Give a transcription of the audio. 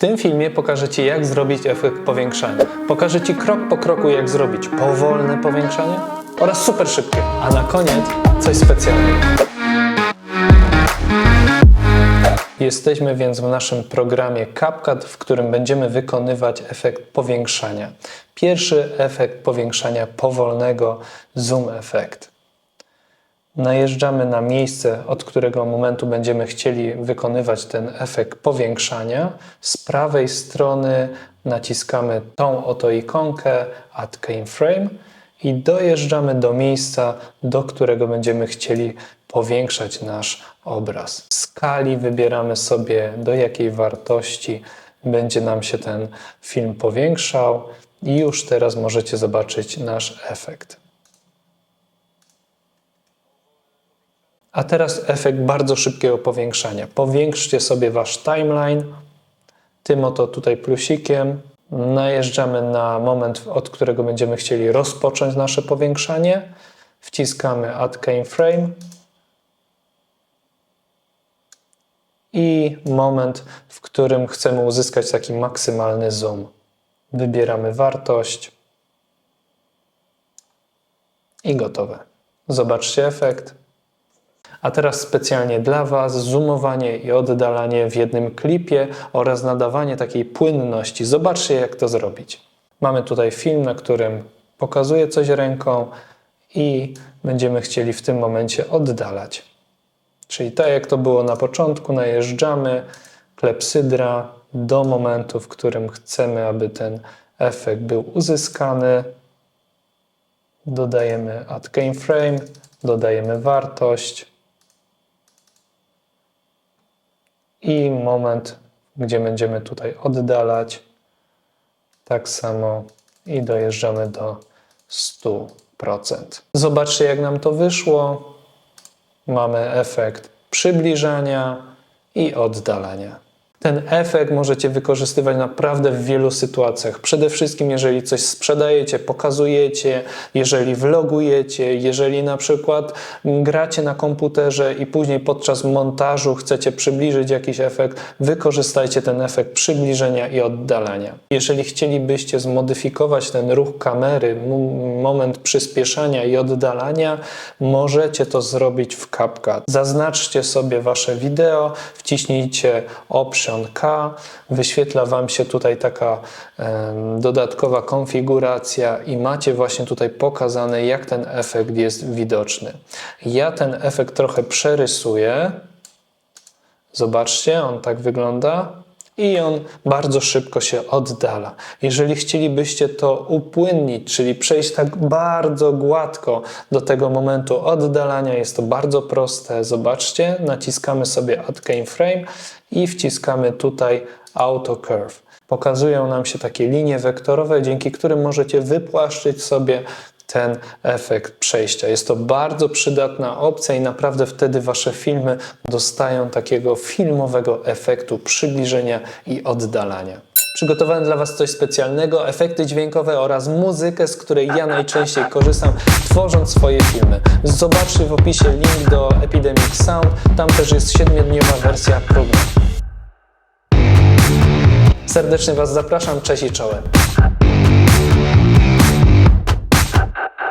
tym filmie pokażę Ci, jak zrobić efekt powiększania. Pokażę Ci krok po kroku, jak zrobić powolne powiększanie oraz super szybkie. A na koniec coś specjalnego. Jesteśmy więc w naszym programie CapCut, w którym będziemy wykonywać efekt powiększania. Pierwszy efekt powiększania powolnego zoom efekt. Najeżdżamy na miejsce, od którego momentu będziemy chcieli wykonywać ten efekt powiększania. Z prawej strony naciskamy tą oto ikonkę Add Keyframe i dojeżdżamy do miejsca, do którego będziemy chcieli powiększać nasz obraz. W skali wybieramy sobie, do jakiej wartości będzie nam się ten film powiększał i już teraz możecie zobaczyć nasz efekt. A teraz efekt bardzo szybkiego powiększania. Powiększcie sobie wasz timeline tym oto tutaj plusikiem. Najeżdżamy na moment, od którego będziemy chcieli rozpocząć nasze powiększanie. Wciskamy Add Keyframe. I moment, w którym chcemy uzyskać taki maksymalny zoom. Wybieramy wartość. I gotowe. Zobaczcie efekt. A teraz specjalnie dla Was zoomowanie i oddalanie w jednym klipie oraz nadawanie takiej płynności. Zobaczcie, jak to zrobić. Mamy tutaj film, na którym pokazuję coś ręką i będziemy chcieli w tym momencie oddalać. Czyli tak jak to było na początku, najeżdżamy klepsydra do momentu, w którym chcemy, aby ten efekt był uzyskany. Dodajemy add keyframe, dodajemy wartość. I moment, gdzie będziemy tutaj oddalać. Tak samo i dojeżdżamy do 100%. Zobaczcie, jak nam to wyszło. Mamy efekt przybliżania i oddalania. Ten efekt możecie wykorzystywać naprawdę w wielu sytuacjach. Przede wszystkim, jeżeli coś sprzedajecie, pokazujecie, jeżeli vlogujecie, jeżeli na przykład gracie na komputerze i później podczas montażu chcecie przybliżyć jakiś efekt, wykorzystajcie ten efekt przybliżenia i oddalania. Jeżeli chcielibyście zmodyfikować ten ruch kamery, moment przyspieszania i oddalania, możecie to zrobić w CapCut. Zaznaczcie sobie wasze wideo, wciśnijcie obszar 80K. Wyświetla Wam się tutaj taka dodatkowa konfiguracja i macie właśnie tutaj pokazane, jak ten efekt jest widoczny. Ja ten efekt trochę przerysuję. Zobaczcie, on tak wygląda i on bardzo szybko się oddala. Jeżeli chcielibyście to upłynnić, czyli przejść tak bardzo gładko do tego momentu oddalania, jest to bardzo proste. Zobaczcie, naciskamy sobie Add Game Frame i wciskamy tutaj Auto Curve. Pokazują nam się takie linie wektorowe, dzięki którym możecie wypłaszczyć sobie ten efekt przejścia. Jest to bardzo przydatna opcja i naprawdę wtedy Wasze filmy dostają takiego filmowego efektu przybliżenia i oddalania. Przygotowałem dla Was coś specjalnego, efekty dźwiękowe oraz muzykę, z której ja najczęściej korzystam, tworząc swoje filmy. Zobaczcie w opisie link do Epidemic Sound, tam też jest 7-dniowa wersja próbna. Serdecznie Was zapraszam, cześć i czołem.